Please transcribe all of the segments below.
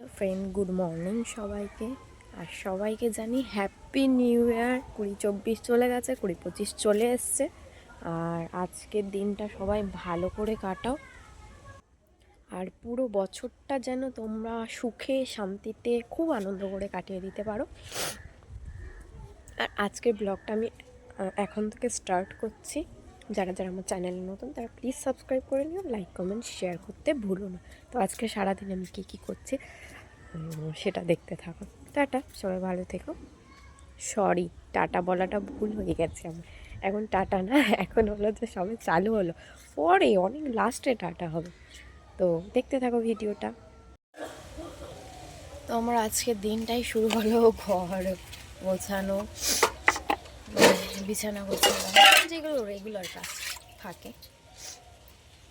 Friend good morning সবাইকে। আর সবাইকে জানি হ্যাপি নিউ ইয়ার কুড়ি চব্বিশ চলে গেছে, কুড়ি পঁচিশ চলে এসছে। আর আজকের দিনটা সবাই ভালো করে কাটাও। আর পুরো বছরটা যেন তোমরা সুখে, শান্তিতে, খুব আনন্দ করে কাটিয়ে দিতে পারো। আর আজকের ব্লগটা আমি এখন থেকে স্টার্ট করছি। যারা যারা আমার চ্যানেলের নতুন, তারা প্লিজ সাবস্ক্রাইব করে নিও, লাইক, কমেন্ট, শেয়ার করতে ভুলো না। তো আজকে সারাদিন আমি কী কী করছি? সেটা দেখতে থাকো। টাটা, সবাই ভালো থেকো। সরি টাটা বলাটা ভুল হয়ে গেছে আমার। এখন টাটা না, এখন হলো যে সবে চালু হলো। পরে, অনেক লাস্টে টাটা হবে। তো দেখতে থাকো ভিডিওটা। তো আমার আজকের দিনটাই শুরু হলো ঘর গোছানো বিছানা গোছানো, যেগুলো রেগুলার কাজ থাকে।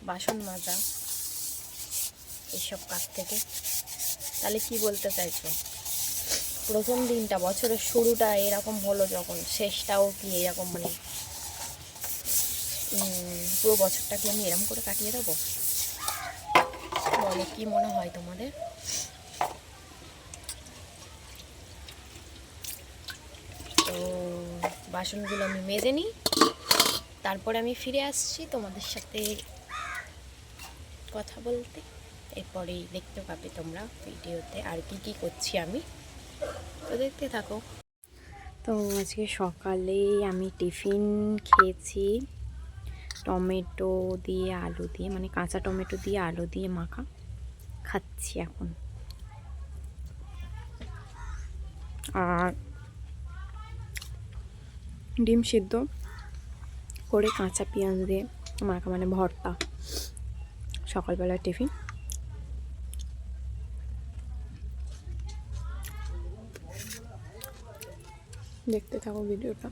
বাসন মাজা, এসব কাজ থেকে। তাহলে কি বলতে চাইছো? প্রথম দিনটা, বছরের শুরুটা এরকম হলো যখন, শেষটাও কি এরকম মানে পুরো বছরটা কি আমি এরকম করে কাটিয়ে দেবো? বলো, কি মনে হয় তোমাদের? তো বাসনগুলো আমি মেজে নিই, তারপরে আমি ফিরে আসছি তোমাদের সাথে কথা বলতে। এরপরেই দেখতে পাবে তোমরা ভিডিওতে আর কি কি করছি আমি। তো দেখতে থাকো। তো আজকে সকালে আমি টিফিন খেয়েছি। টমেটো দিয়ে আলু দিয়ে মানে কাঁচা টমেটো দিয়ে আলু দিয়ে মাখা। খাচ্ছি এখন। আর ডিম সিদ্ধ করে কাঁচা পেঁয়াজ দিয়ে মাখা মানে ভর্তা। সকালবেলা টিফিন। দেখতে থাকো ভিডিওটা।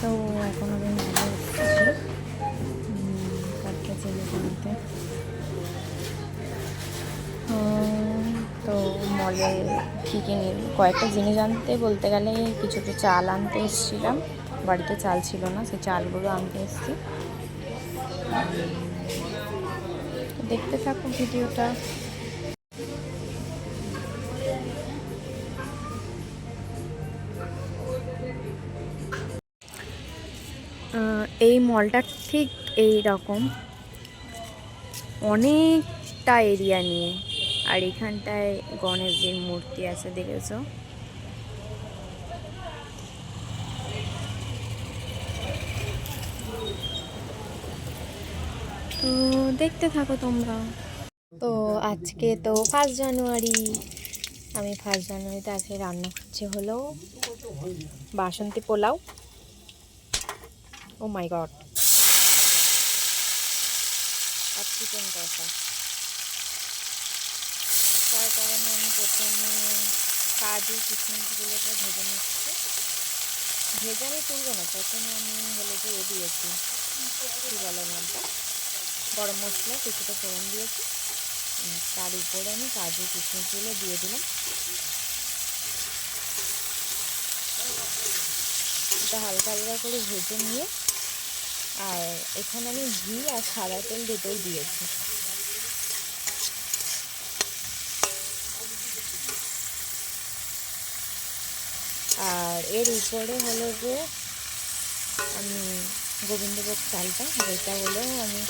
তো এখন আমি তো মলে কী কয়েকটা জিনিস আনতে বলতে গেলে কিছু কিছু চাল আনতে এসেছিলাম। বাড়িতে চাল ছিল না, সেই চালগুলো আনতে এসেছি। দেখতে থাকো ভিডিওটা। এই মলটা ঠিক এই রকম। অনেকটা এরিয়া নিয়ে। আর এখানটায় গণেশজির মূর্তি আছে, দেখেছ? তো দেখতে থাকো তোমরা। তো আজকে তো ফার্স্ট জানুয়ারি আমি ফার্স্ট জানুয়ারিতে আজকে রান্না করছি হলো বাসন্তী পোলাও। ও মাই গড আর চিকেন কষা তার কারণে আমি প্রথমে কাজু কিশমিশগুলোকে ভেজে নিচ্ছি। ভেজে আমি তুলবো না, প্রথমে আমি হলো যে এ দিয়েছি। কী বলে নামটা? গরম মশলা, কিছুটা ফোড়ন দিয়েছি। তার উপরে আমি কাজু কিশমিশগুলো দিয়ে দিলাম। এটা হালকা হালকা করে ভেজে নিয়ে আর এখানে আমি ঘি আর সাদা তেল দুটোই দিয়েছি। আর এর উপরে হলো যে আমি গোবিন্দভোগ চালটা, যেটা হলো আমি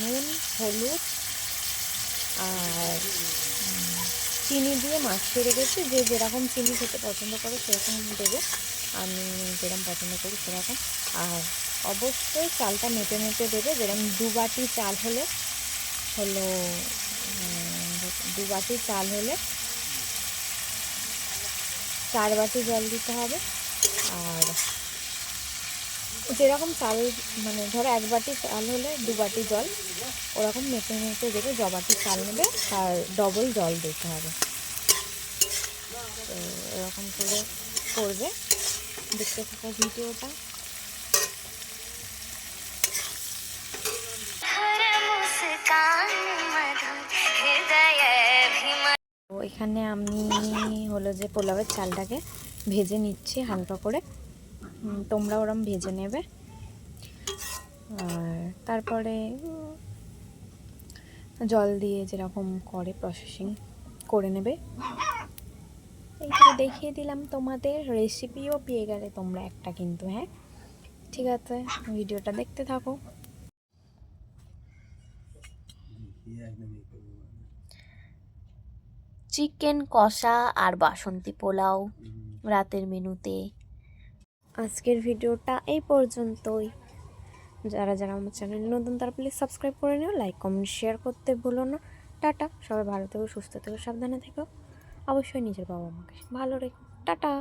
নুন, হলুদ আর চিনি দিয়ে মাখিয়ে রেখেছি। যে যেরকম চিনি খেতে পছন্দ করে সেরকম দেবে। আমি যেরকম পছন্দ করি সেরকম। আর অবশ্যই চালটা মেপে মেপে দেবে। যেরকম দু বাটি চাল হলে, হলো দু বাটি চাল হলে চার বাটি জল দিতে হবে। আর যেরকম চাল মানে ধরো এক বাটি চাল হলে দু বাটি জল, ওরকম মেপে মেপে দেবে জ বাটি চাল নেবে, আর ডবল জল দিতে হবে। তো এরকম করে করবে। দেখতে থাকা ভিডিওটা। এখানে আমি হলো যে পোলাওয়ের চালটাকে ভেজে নিচ্ছি হালকা করে। তোমরা ওরম ভেজে নেবে। আর তারপরে জল দিয়ে যেরকম করে প্রসেসিং করে নেবে। এইটা দেখিয়ে দিলাম তোমাদের রেসিপিও পেয়ে গেলে তোমরা একটা কিন্তু হ্যাঁ? ঠিক আছে, ভিডিওটা দেখতে থাকো। চিকেন কষা আর বাসন্তী পোলাও রাতের মেনুতে। আজকের ভিডিওটা এই পর্যন্তই। যারা যারা আমার চ্যানেল নতুন তারা প্লিজ সাবস্ক্রাইব করে নিও লাইক কমেন্ট শেয়ার করতে ভুলো না। টাটা সবাই ভালো থেকো সুস্থ থেকো সাবধানে থেকো। অবশ্যই নিজের বাবা মাকে ভালো রেখো। টাটা।